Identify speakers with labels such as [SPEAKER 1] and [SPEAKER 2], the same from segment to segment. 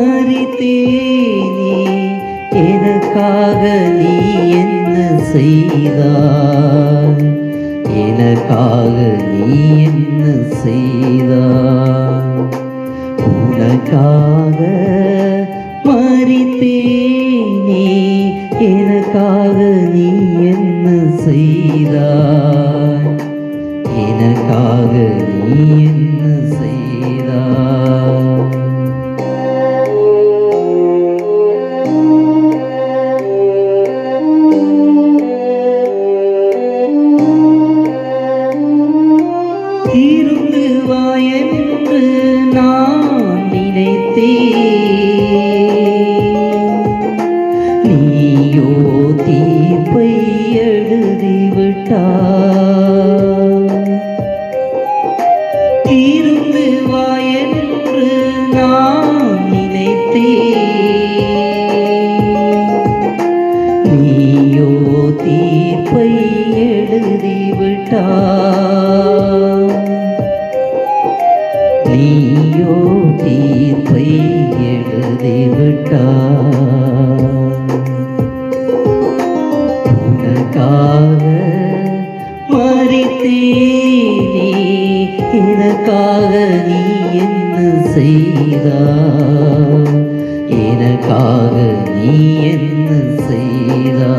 [SPEAKER 1] மறித்தேனே எனக்காக நீ என்ன செய்தார் எனக்காக நீ என்ன செய்தார் உனக்காக மறித்தேனே எனக்காக நீ என்ன செய்தார் எனக்காக நீ என்ன செய்தார் நீயோ தீர்ப்பை எழுதிவிட்டாய் தீர்ந்து வாயென்று நான் நினைத்தேன். நீயோ தீர்ப்பை எழுதிவிட்டாய் நீயோ தீர்ப்பை எழுதிவிட்டாய் நீ எனக்காக நீ என்ன செய்தா எனக்காக நீ என்ன செய்தா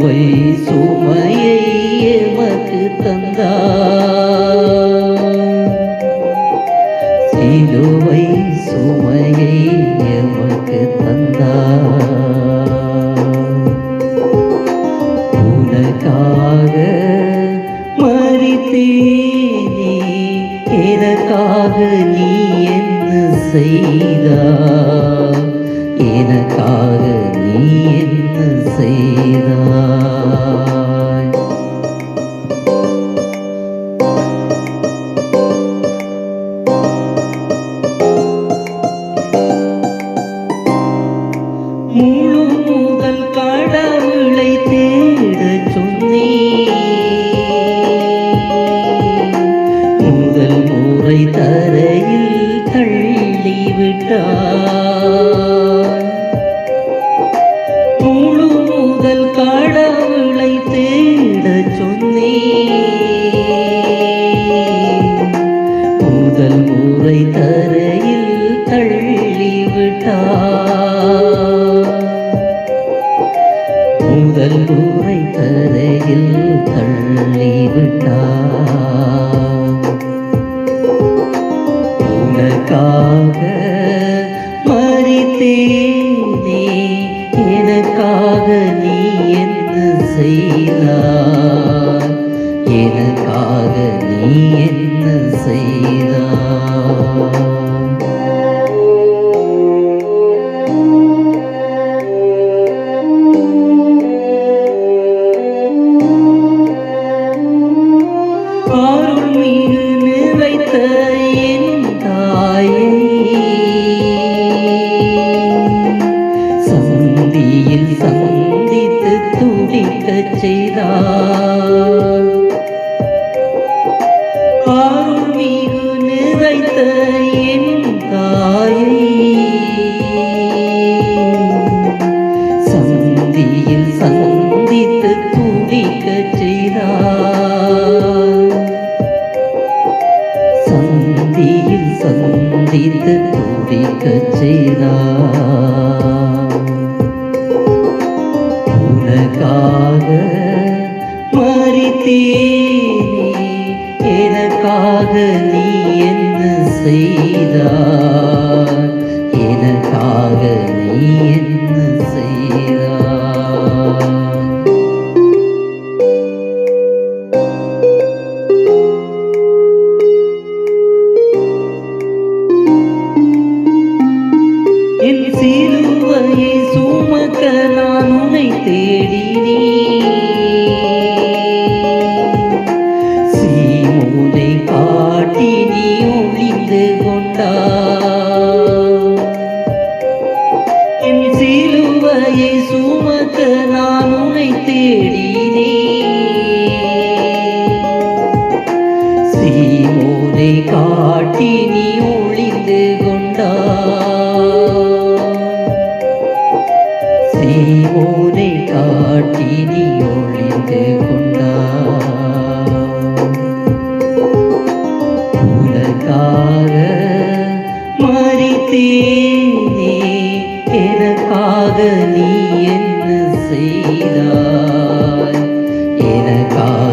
[SPEAKER 1] சிலுவை சுமையை எமக்கு தந்தார். சிலுவை சுமையை எமக்கு தந்தார். உனக்காக மறித்தேனே எனக்காக நீ என்ன செய்தாய் எனக்காக நீ என்ன செய்தாய். முழு முதல் கடவுளை தேடச் சொன்னேன் முதல் முறை தர கடவுளை தேட சொன்னே முதல் முறை தரையில் தள்ளிவிட்டார். முதல் முறை தரையில் தள்ளிவிட்டார். உனக்காக மறித்தேனே எனக்காக நீ என் செய்தார். எனக்காக நீ என்ன செய்தார்? அருள்மிகு நிறைத்த ചൂണ്ടിക്ക ചെയ്താ நீ என்ன செய்தார் எனக்காக நீ என்ன செய்தார் என் சிறுவையை சுமக்க நான் உன்னை தேடினேன். என் சிலுவையை சுமக்க நான் உனை தேடினே சீமோனை காட்டி நீ ஒளிந்து கொண்டா சீமோனை காட்டி நீ ஒளிந்து கொண்டா உலகாக மறித்தேனே எனக்காக நீ என்ன செய்தாய்? எனக்காக